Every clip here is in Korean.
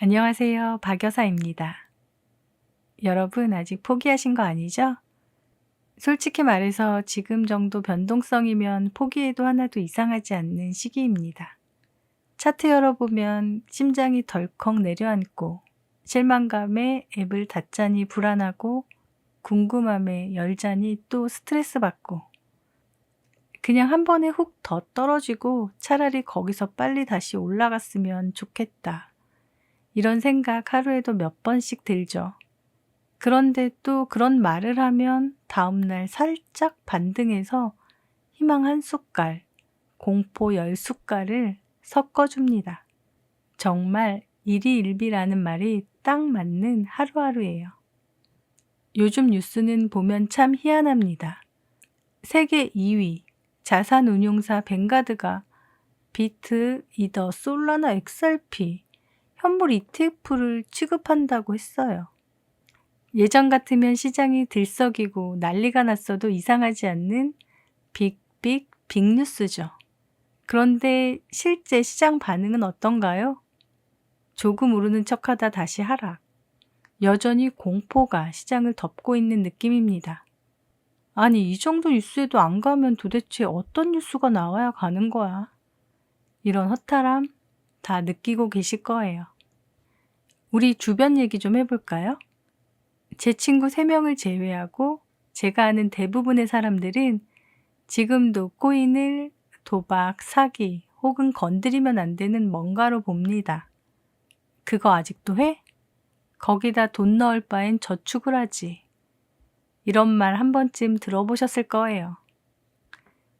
안녕하세요. 박여사입니다. 여러분 아직 포기하신 거 아니죠? 솔직히 말해서 지금 정도 변동성이면 포기해도 하나도 이상하지 않는 시기입니다. 차트 열어보면 심장이 덜컥 내려앉고 실망감에 앱을 닫자니 불안하고 궁금함에 열자니 또 스트레스 받고 그냥 한 번에 훅 더 떨어지고 차라리 거기서 빨리 다시 올라갔으면 좋겠다. 이런 생각 하루에도 몇 번씩 들죠. 그런데 또 그런 말을 하면 다음날 살짝 반등해서 희망 한 숟갈, 공포 열 숟갈을 섞어줍니다. 정말 일희일비라는 말이 딱 맞는 하루하루예요. 요즘 뉴스는 보면 참 희한합니다. 세계 2위 자산운용사 뱅가드가 비트, 이더, 솔라나 XRP, 현물 ETF를 취급한다고 했어요. 예전 같으면 시장이 들썩이고 난리가 났어도 이상하지 않는 빅빅 빅뉴스죠. 그런데 실제 시장 반응은 어떤가요? 조금 오르는 척하다 다시 하락. 여전히 공포가 시장을 덮고 있는 느낌입니다. 아니, 이 정도 뉴스에도 안 가면 도대체 어떤 뉴스가 나와야 가는 거야? 이런 허탈함 다 느끼고 계실 거예요. 우리 주변 얘기 좀 해볼까요? 제 친구 3명을 제외하고 제가 아는 대부분의 사람들은 지금도 코인을 도박, 사기 혹은 건드리면 안 되는 뭔가로 봅니다. 그거 아직도 해? 거기다 돈 넣을 바엔 저축을 하지. 이런 말 한 번쯤 들어보셨을 거예요.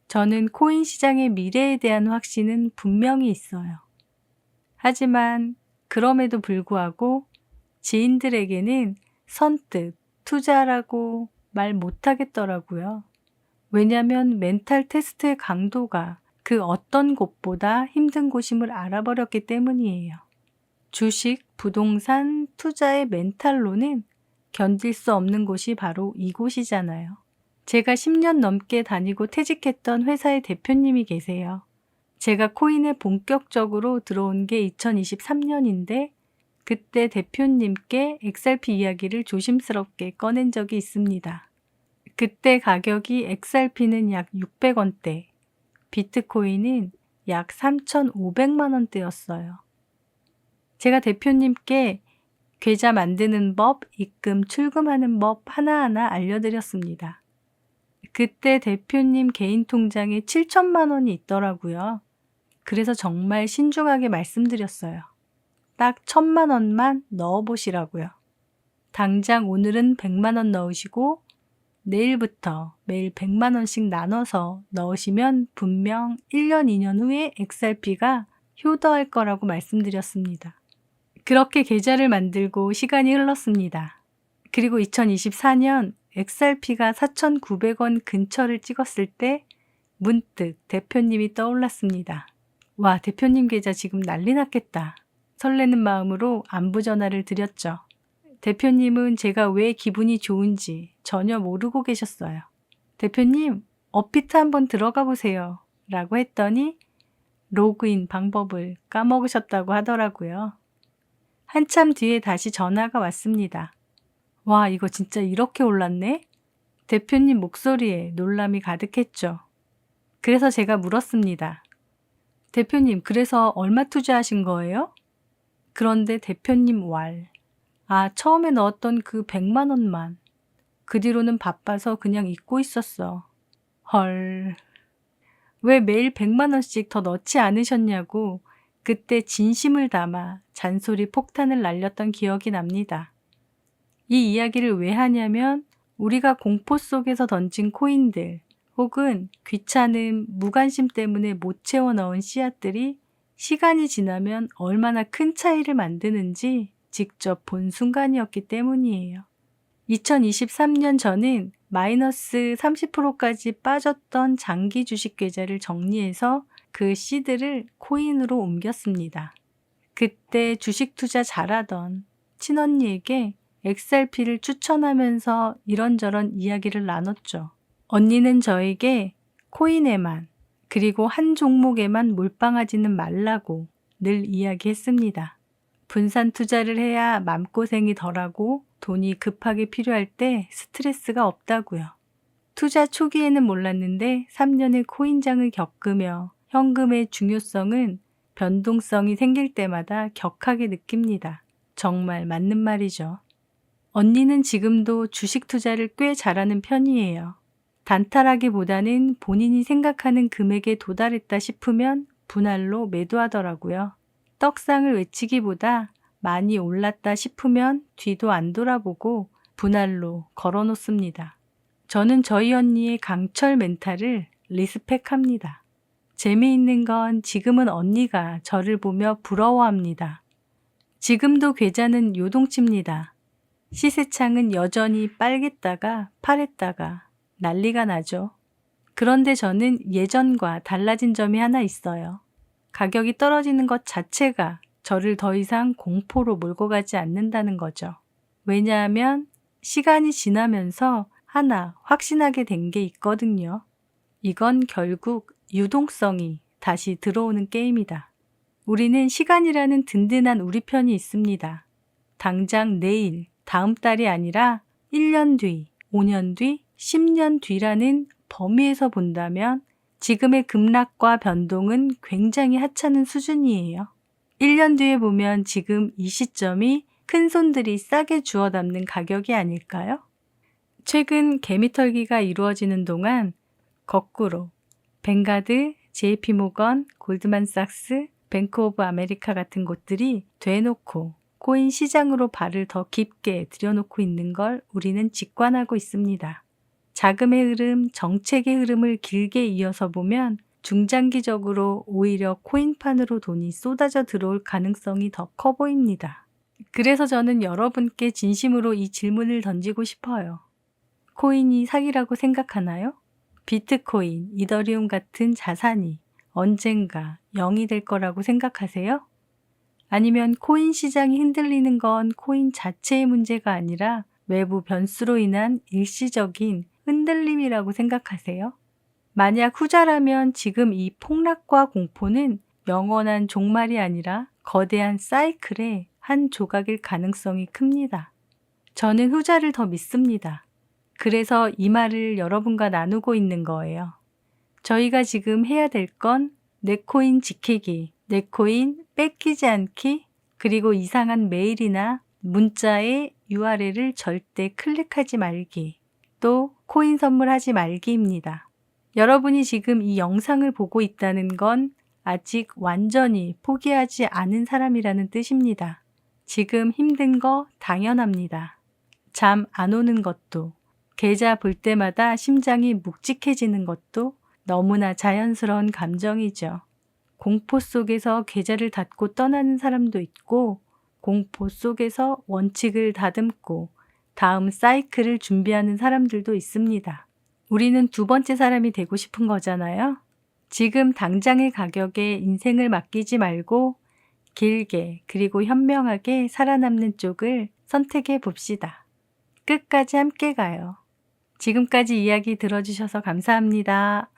저는 코인 시장의 미래에 대한 확신은 분명히 있어요. 하지만 그럼에도 불구하고 지인들에게는 선뜻 투자라고 말 못하겠더라고요. 왜냐면 멘탈 테스트의 강도가 그 어떤 곳보다 힘든 곳임을 알아버렸기 때문이에요. 주식, 부동산, 투자의 멘탈로는 견딜 수 없는 곳이 바로 이곳이잖아요. 제가 10년 넘게 다니고 퇴직했던 회사의 대표님이 계세요. 제가 코인에 본격적으로 들어온 게 2023년인데 그때 대표님께 XRP 이야기를 조심스럽게 꺼낸 적이 있습니다. 그때 가격이 XRP는 약 600원대, 비트코인은 약 3,500만 원대였어요. 제가 대표님께 계좌 만드는 법, 입금, 출금하는 법 하나하나 알려드렸습니다. 그때 대표님 개인 통장에 7천만 원이 있더라고요. 그래서 정말 신중하게 말씀드렸어요. 딱 천만 원만 넣어보시라고요. 당장 오늘은 100만 원 넣으시고 내일부터 매일 100만 원씩 나눠서 넣으시면 분명 1년, 2년 후에 XRP가 효도할 거라고 말씀드렸습니다. 그렇게 계좌를 만들고 시간이 흘렀습니다. 그리고 2024년 XRP가 4,900원 근처를 찍었을 때 문득 대표님이 떠올랐습니다. 와, 대표님 계좌 지금 난리 났겠다. 설레는 마음으로 안부 전화를 드렸죠. 대표님은 제가 왜 기분이 좋은지 전혀 모르고 계셨어요. 대표님, 업비트 한번 들어가 보세요. 라고 했더니 로그인 방법을 까먹으셨다고 하더라고요. 한참 뒤에 다시 전화가 왔습니다. 와, 이거 진짜 이렇게 올랐네? 대표님 목소리에 놀람이 가득했죠. 그래서 제가 물었습니다. 대표님, 그래서 얼마 투자하신 거예요? 그런데 대표님 왈. 아, 처음에 넣었던 그 100만 원만. 그 뒤로는 바빠서 그냥 잊고 있었어. 헐. 왜 매일 100만 원씩 더 넣지 않으셨냐고 그때 진심을 담아 잔소리 폭탄을 날렸던 기억이 납니다. 이 이야기를 왜 하냐면 우리가 공포 속에서 던진 코인들 혹은 귀찮음, 무관심 때문에 못 채워 넣은 씨앗들이 시간이 지나면 얼마나 큰 차이를 만드는지 직접 본 순간이었기 때문이에요. 2023년 저는 마이너스 30%까지 빠졌던 장기 주식 계좌를 정리해서 그 씨드를 코인으로 옮겼습니다. 그때 주식 투자 잘하던 친언니에게 XRP를 추천하면서 이런저런 이야기를 나눴죠. 언니는 저에게 코인에만 그리고 한 종목에만 몰빵하지는 말라고 늘 이야기했습니다. 분산 투자를 해야 맘고생이 덜하고 돈이 급하게 필요할 때 스트레스가 없다고요. 투자 초기에는 몰랐는데 3년의 코인장을 겪으며 현금의 중요성은 변동성이 생길 때마다 격하게 느낍니다. 정말 맞는 말이죠. 언니는 지금도 주식 투자를 꽤 잘하는 편이에요. 단타라기보다는 본인이 생각하는 금액에 도달했다 싶으면 분할로 매도하더라고요. 떡상을 외치기보다 많이 올랐다 싶으면 뒤도 안 돌아보고 분할로 걸어 놓습니다. 저는 저희 언니의 강철 멘탈을 리스펙합니다. 재미있는 건 지금은 언니가 저를 보며 부러워합니다. 지금도 계좌는 요동칩니다. 시세창은 여전히 빨겠다가 파랬다가 난리가 나죠. 그런데 저는 예전과 달라진 점이 하나 있어요. 가격이 떨어지는 것 자체가 저를 더 이상 공포로 몰고 가지 않는다는 거죠. 왜냐하면 시간이 지나면서 하나 확신하게 된 게 있거든요. 이건 결국 유동성이 다시 들어오는 게임이다. 우리는 시간이라는 든든한 우리 편이 있습니다. 당장 내일, 다음 달이 아니라 1년 뒤, 5년 뒤, 10년 뒤라는 범위에서 본다면 지금의 급락과 변동은 굉장히 하찮은 수준이에요. 1년 뒤에 보면 지금 이 시점이 큰 손들이 싸게 주워 담는 가격이 아닐까요? 최근 개미털기가 이루어지는 동안 거꾸로 뱅가드, JP모건, 골드만삭스, 뱅크 오브 아메리카 같은 곳들이 되놓고 코인 시장으로 발을 더 깊게 들여놓고 있는 걸 우리는 직관하고 있습니다. 자금의 흐름, 정책의 흐름을 길게 이어서 보면 중장기적으로 오히려 코인판으로 돈이 쏟아져 들어올 가능성이 더 커 보입니다. 그래서 저는 여러분께 진심으로 이 질문을 던지고 싶어요. 코인이 사기라고 생각하나요? 비트코인, 이더리움 같은 자산이 언젠가 0이 될 거라고 생각하세요? 아니면 코인 시장이 흔들리는 건 코인 자체의 문제가 아니라 외부 변수로 인한 일시적인 흔들림이라고 생각하세요? 만약 후자라면 지금 이 폭락과 공포는 영원한 종말이 아니라 거대한 사이클의 한 조각일 가능성이 큽니다. 저는 후자를 더 믿습니다. 그래서 이 말을 여러분과 나누고 있는 거예요. 저희가 지금 해야 될 건 내 코인 지키기, 내 코인 뺏기지 않기, 그리고 이상한 메일이나 문자의 URL을 절대 클릭하지 말기, 또 코인 선물하지 말기입니다. 여러분이 지금 이 영상을 보고 있다는 건 아직 완전히 포기하지 않은 사람이라는 뜻입니다. 지금 힘든 거 당연합니다. 잠 안 오는 것도, 계좌 볼 때마다 심장이 묵직해지는 것도 너무나 자연스러운 감정이죠. 공포 속에서 계좌를 닫고 떠나는 사람도 있고, 공포 속에서 원칙을 다듬고 다음 사이클을 준비하는 사람들도 있습니다. 우리는 두 번째 사람이 되고 싶은 거잖아요. 지금 당장의 가격에 인생을 맡기지 말고 길게 그리고 현명하게 살아남는 쪽을 선택해 봅시다. 끝까지 함께 가요. 지금까지 이야기 들어주셔서 감사합니다.